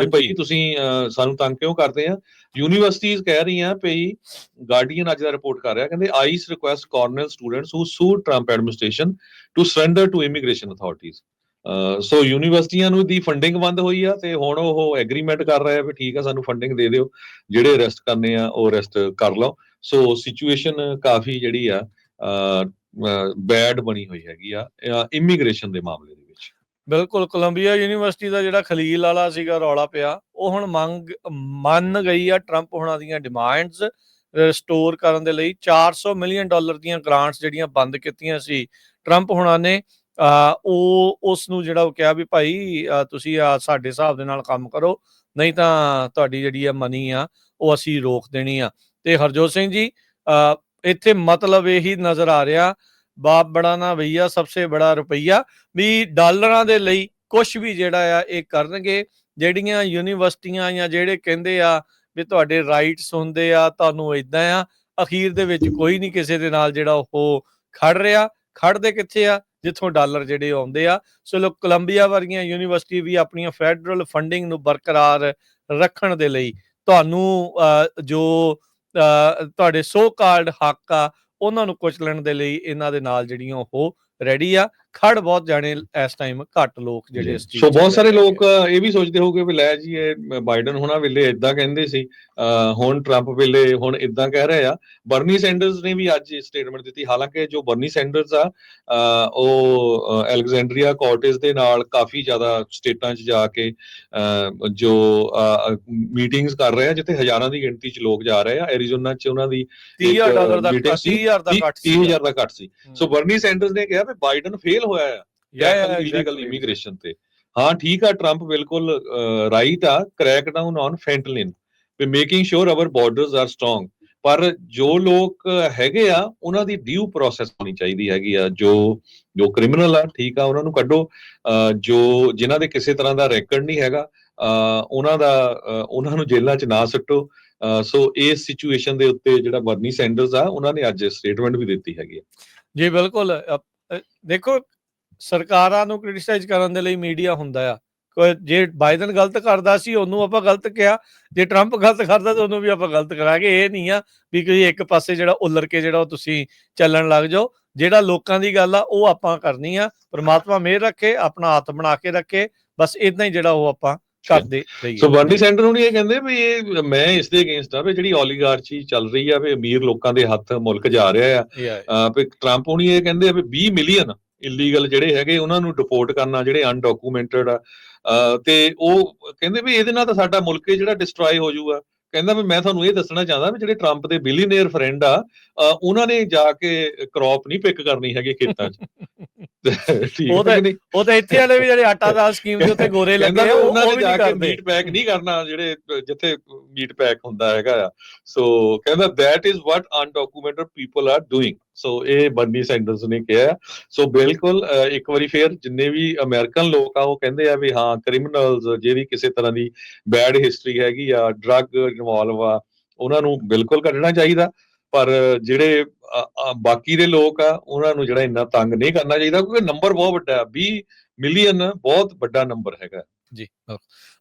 ਵੀ ਭਾਈ ਤੁਸੀਂ ਸਾਨੂੰ ਤੰਗ ਕਿਉਂ ਕਰਦੇ ਆ? ਯੂਨੀਵਰਸਿਟੀਆਂ ਕਹਿ ਰਹੀਆਂ ਭਈ ਗਾਰਡੀਅਨ ਅੱਜ ਦਾ ਰਿਪੋਰਟ ਕਰ ਰਿਹਾ ਕਹਿੰਦੇ ICE request Cornell students who sue Trump administration to surrender to immigration ਅਥਾਰਟੀਆਂ so ਯੂਨੀਵਰਸਿਟੀਆਂ ਨੂੰ ਦੀ ਫੰਡਿੰਗ ਬੰਦ ਹੋਈ ਆ ਤੇ ਹੁਣ ਉਹ ਐਗਰੀਮੈਂਟ ਕਰ ਰਹੇ ਆ ਵੀ ਠੀਕ ਆ ਸਾਨੂੰ ਫੰਡਿੰਗ ਦੇ ਦਿਓ। ਜਿਹੜੇ ਅਰੈਸਟ ਕਰਨੇ ਆ ਉਹ ਅਰੈਸਟ ਕਰ ਲਓ। ਸੋ ਸਿਚੁਏਸ਼ਨ ਕਾਫੀ ਜਿਹੜੀ ਆ ਬੈਡ ਬਣੀ ਹੋਈ ਹੈਗੀ ਆ ਇਮੀਗ੍ਰੇਸ਼ਨ ਦੇ ਮਾਮਲੇ ਦੇ ਬਿਲਕੁਲ ਕੋਲੰਬੀਆ ਯੂਨੀਵਰਸਿਟੀ ਦਾ ਜਿਹੜਾ ਖਲੀਲ ਵਾਲਾ ਸੀਗਾ ਰੌਲਾ ਪਿਆ ਉਹ ਹੁਣ ਮੰਗ ਮੰਨ ਗਈ ਆ ਟਰੰਪ ਹੁਣਾਂ ਦੀਆਂ ਡਿਮਾਂਡਸ ਰਿਸਟੋਰ ਕਰਨ ਦੇ ਲਈ। 400 ਮਿਲੀਅਨ ਡਾਲਰ ਦੀਆਂ ਗ੍ਰਾਂਟਸ ਜਿਹੜੀਆਂ ਬੰਦ ਕੀਤੀਆਂ ਸੀ ਟਰੰਪ ਹੁਣਾਂ ਨੇ ਉਹ ਉਸ ਨੂੰ ਜਿਹੜਾ ਉਹ ਕਿਹਾ ਵੀ ਭਾਈ ਤੁਸੀਂ ਸਾਡੇ ਹਿਸਾਬ ਦੇ ਨਾਲ ਕੰਮ ਕਰੋ ਨਹੀਂ ਤਾਂ ਤੁਹਾਡੀ ਜਿਹੜੀ ਆ ਮਨੀ ਆ ਉਹ ਅਸੀਂ ਰੋਕ ਦੇਣੀ ਆ। ਤੇ ਹਰਜੋਤ ਸਿੰਘ ਜੀ ਅਹ, ਇੱਥੇ ਮਤਲਬ ਇਹੀ ਨਜ਼ਰ ਆ ਰਿਹਾ ਬਾਪ ਬੜਾ ਨਾ ਭਈਆ ਸਭਸੇ ਬੜਾ ਰੁਪਈਆ। ਵੀ ਡਾਲਰਾਂ ਦੇ ਲਈ ਕੁਝ ਵੀ ਜਿਹੜਾ ਆ ਇਹ ਕਰਨਗੇ। ਜਿਹੜੀਆਂ ਯੂਨੀਵਰਸਿਟੀਆਂ ਜਾਂ ਜਿਹੜੇ ਕਹਿੰਦੇ ਆ ਵੀ ਤੁਹਾਡੇ ਰਾਈਟਸ ਹੁੰਦੇ ਆ ਤੁਹਾਨੂੰ ਇਦਾਂ ਆ ਅਖੀਰ ਦੇ ਵਿੱਚ ਕੋਈ ਨਹੀਂ ਕਿਸੇ ਦੇ ਨਾਲ ਜਿਹੜਾ ਉਹ ਖੜ ਰਿਹਾ। ਖੜਦੇ ਕਿੱਥੇ ਆ? ਜਿੱਥੋਂ ਡਾਲਰ ਜਿਹੜੇ ਆਉਂਦੇ ਆ। ਸੋ ਲੋ ਕੋਲੰਬੀਆ ਵਰਗੀਆਂ ਯੂਨੀਵਰਸਿਟੀ ਵੀ ਆਪਣੀਆਂ ਫੈਡਰਲ ਫੰਡਿੰਗ ਨੂੰ ਬਰਕਰਾਰ ਰੱਖਣ ਦੇ ਲਈ ਤੁਹਾਨੂੰ ਅਹ, ਜੋ ਅਹ, ਤੁਹਾਡੇ ਸੋ ਕਾਲਡ ਹੱਕ ਆ ਉਹਨਾਂ ਨੂੰ ਕੁਚਲਣ ਦੇ ਲਈ ਇਹਨਾਂ ਦੇ ਨਾਲ ਜਿਹੜੀਆਂ ਉਹ ਰੈਡੀ ਆ। ਖੜ ਬਹੁਤ ਜਾਣੇ ਇਸ ਟਾਈਮ ਘੱਟ ਲੋਕ ਜਿਹੜੇ ਇਸ ਚੀਜ਼ ਸੋ ਬਹੁਤ ਸਾਰੇ। ਲੋਕ ਇਹ ਵੀ ਸੋਚਦੇ ਹੋਗੇ ਵੀ ਲੈ ਜੀ ਇਹ ਬਾਈਡਨ ਹੁਣਾਂ ਵੇਲੇ ਇਦਾਂ ਕਹਿੰਦੇ ਸੀ ਹੁਣ ਟਰੰਪ ਵੇਲੇ ਹੁਣ ਇਦਾਂ ਕਹਿ ਰਹੇ ਆ। ਬਰਨੀ ਸੈਂਡਰਸ ਨੇ ਵੀ ਅੱਜ ਸਟੇਟਮੈਂਟ ਦਿੱਤੀ। ਹਾਲਾਂਕਿ ਜੋ ਬਰਨੀ ਸੈਂਡਰਸ ਆ ਉਹ ਐਲੈਗਜ਼ੈਂਡਰੀਆ ਕਾਰਟੇਸ ਦੇ ਨਾਲ ਕਾਫੀ ਜ਼ਿਆਦਾ ਸਟੇਟਾਂ 'ਚ ਜਾ ਕੇ ਜੋ ਮੀਟਿੰਗਸ ਕਰ ਰਹੇ ਆ ਜਿੱਥੇ ਹਜ਼ਾਰਾਂ ਦੀ ਗਿਣਤੀ 'ਚ ਲੋਕ ਜਾ ਰਹੇ ਆ। ਐਰੀਜ਼ੋਨਾ 'ਚ ਉਹਨਾਂ ਦੀ 30000 ਇੱਕ, ਡਾਲਰ ਦਾ ਘੱਟ ਸੀ, 30000 ਦਾ ਘੱਟ ਸੀ 30000 ਦਾ ਘੱਟ ਸੀ। ਸੋ ਬਰਨੀ ਸੈਂਡਰਸ ਨੇ ਕਿਹਾ ਵੀ ਬਾਈਡਨ ਫੇਲ ਹੋਇਆ ਆ। Yeah, illegal. ਇਮੀਗ੍ਰੇਸ਼ਨ ਤੇ। ਹਾਂ ਠੀਕ ਆ ਟਰੰਪ ਬਿਲਕੁਲ ਰਾਈਟ ਆ crack down on fentanyl we making sure our borders are strong ਪਰ ਜੋ ਲੋਕ ਹੈਗੇ ਆ ਉਹਨਾਂ ਦੀ ਡਿਊ ਪ੍ਰੋਸੈਸ ਹੋਣੀ ਚਾਹੀਦੀ ਹੈਗੀ ਆ। ਜੋ ਜੋ ਕ੍ਰਿਮੀਨਲ ਆ ਠੀਕ ਆ ਉਹਨਾਂ ਨੂੰ ਕੱਢੋ। ਜੋ ਜਿਨ੍ਹਾਂ ਦੇ ਕਿਸੇ ਤਰ੍ਹਾਂ ਦਾ ਰੈਕੋਰਡ ਨਹੀਂ ਹੈਗਾ ਉਹਨਾਂ ਦਾ ਉਹਨਾਂ ਨੂੰ ਜੇਲ੍ਹਾਂ 'ਚ ਨਾ ਸੱਟੋ। ਸੋ ਇਸ ਸਿਚੁਏਸ਼ਨ ਦੇ ਉੱਤੇ ਜਿਹੜਾ ਬਰਨੀ ਸੈਂਡਰਸ ਆ ਉਹਨਾਂ ਨੇ ਅੱਜ ਸਟੇਟਮੈਂਟ ਵੀ ਦਿੱਤੀ ਹੈਗੀ ਆ। ਜੀ ਬਿਲਕੁਲ। ਦੇਖੋ ਸਰਕਾਰਾਂ ਨੂੰ ਕ੍ਰਿਟਿਸਾਈਜ਼ ਕਰਨ ਦੇ ਲਈ ਮੀਡੀਆ ਹੁੰਦਾ ਆ। ਜੇ ਬਾਈਡਨ ਗਲਤ ਕਰਦਾ ਸੀ ਉਹਨੂੰ ਆਪਾਂ ਗਲਤ ਕਿਹਾ। ਜੇ ਟਰੰਪ ਗਲਤ ਕਰਦਾ ਤਾਂ ਉਹਨੂੰ ਵੀ ਆਪਾਂ ਗਲਤ ਕਰਾਂਗੇ। ਇਹ ਨਹੀਂ ਆ ਵੀ ਕੋਈ ਇੱਕ ਪਾਸੇ ਜਿਹੜਾ ਉਲਰ ਕੇ ਜਿਹੜਾ ਉਹ ਤੁਸੀਂ ਚੱਲਣ ਲੱਗ ਜਾਓ। ਜਿਹੜਾ ਲੋਕਾਂ ਦੀ ਗੱਲ ਆ ਉਹ ਆਪਾਂ ਕਰਨੀ ਆ। ਪ੍ਰਮਾਤਮਾ ਮਿਹਰ ਰੱਖੇ ਆਪਣਾ ਹੱਥ ਬਣਾ ਕੇ ਰੱਖੇ। ਬਸ ਇਦਾਂ ਹੀ ਜਿਹੜਾ ਉਹ ਆਪਾਂ ਕਰਦੇ ਰਹੀਏ। ਸੋ ਬਰਨੀ ਸੈਂਡਰ ਨੂੰ ਇਹ ਕਹਿੰਦੇ ਵੀ ਇਹ ਮੈਂ ਇਸ ਦੇ ਅਗੇਂਸਟ ਆ ਵੀ ਜਿਹੜੀ ਓਲੀਗਾਰਚੀ ਚੱਲ ਰਹੀ ਆ ਵੀ ਅਮੀਰ ਲੋਕਾਂ ਦੇ ਹੱਥ ਮੁਲਕ ਜਾ ਰਿਹਾ ਆ। ਵੀ ਟਰੰਪ ਹੁਣੀ ਇਹ ਕਹਿੰਦੇ ਆ ਵੀ 20 ਮਿਲੀਅਨ ਇਲੀਗਲ ਜਿਹੜੇ ਹੈਗੇ ਉਹਨਾਂ ਨੂੰ ਡਿਪੋਰਟ ਕਰਨਾ ਜਿਹੜੇ ਅਨਡਾਕੂਮੈਂਟਡ ਆ ਤੇ ਉਹ ਕਹਿੰਦੇ ਵੀ ਇਹਦੇ ਨਾਲ ਤਾਂ ਸਾਡਾ ਮੁਲਕ ਹੀ ਜਿਹੜਾ ਡਿਸਟਰੋਏ ਹੋ ਜਾਊਗਾ। ਕਹਿੰਦਾ ਵੀ ਮੈਂ ਤੁਹਾਨੂੰ ਇਹ ਦੱਸਣਾ ਚਾਹੁੰਦਾ ਵੀ ਜਿਹੜੇ ਟਰੰਪ ਦੇ ਬਿਲੀਅਨੇਅਰ ਫਰੈਂਡ ਆ ਉਹਨਾਂ ਨੇ ਜਾ ਕੇ ਕ੍ਰੌਪ ਨਹੀਂ ਪਿਕ ਕਰਨੀ ਹੈਗੀ ਖੇਤਾਂ 'ਚ। ਉਹ ਤਾਂ- ਉਹ ਤਾਂ ਇੱਥੇ ਵਾਲੇ ਵੀ ਜਿਹੜੇ ਆਟਾ ਦਾਲ ਸਕੀਮ ਦੇ ਉੱਤੇ ਗੋਰੇ ਲੱਗੇ ਉਹਨਾਂ ਉਹ ਨੇ ਜਾ ਕੇ ਮੀਟ ਪੈਕ ਨਹੀਂ ਕਰਨਾ ਜਿਹੜੇ ਜਿੱਥੇ ਮੀਟ ਪੈਕ ਹੁੰਦਾ ਹੈਗਾ ਆ। ਸੋ ਕਹਿੰਦਾ that is what undocumented people are doing. ਸੋ ਇਹ ਬਰਨੀ ਸੈਂਡਰਸ ਨੇ ਕਿਹਾ। ਸੋ ਬਿਲਕੁਲ ਇੱਕ ਵਾਰੀ ਫੇਰ ਜਿੰਨੇ ਵੀ ਅਮਰੀਕਨ ਲੋਕ ਆ, ਉਹ ਕਹਿੰਦੇ ਆ ਵੀ ਹਾਂ ਕ੍ਰਿਮੀਨਲਸ ਜਿਹੜੀ ਕਿਸੇ ਤਰ੍ਹਾਂ ਦੀ ਬੈਡ ਹਿਸਟਰੀ ਹੈਗੀ ਆ ਡਰੱਗ ਇਨਵੋਲਵ ਆ, ਉਹਨਾਂ ਨੂੰ ਬਿਲਕੁਲ ਕੱਢਣਾ ਚਾਹੀਦਾ। ਪਰ ਜਿਹੜੇ ਬਾਕੀ ਦੇ ਲੋਕ ਆ, ਉਹਨਾਂ ਨੂੰ ਜਿਹੜਾ ਇੰਨਾ ਤੰਗ ਨਹੀਂ ਕਰਨਾ ਚਾਹੀਦਾ, ਕਿਉਂਕਿ ਨੰਬਰ ਬਹੁਤ ਵੱਡਾ ਹੈ 20 ਮਿਲੀਅਨ ਬਹੁਤ ਵੱਡਾ ਨੰਬਰ ਹੈਗਾ। ਜੀ